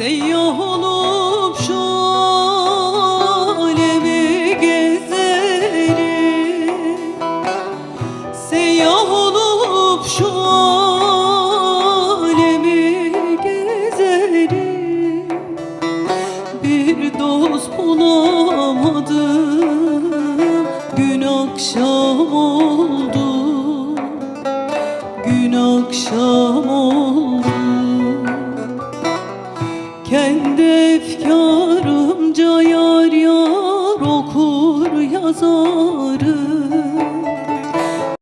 Seyyah olup şu alemi gezerim Seyyah olup şu alemi gezerim Bir dost bulamadım Gün akşam oldu. Gün akşam oldu. efkarımca yar yar okur yazarım.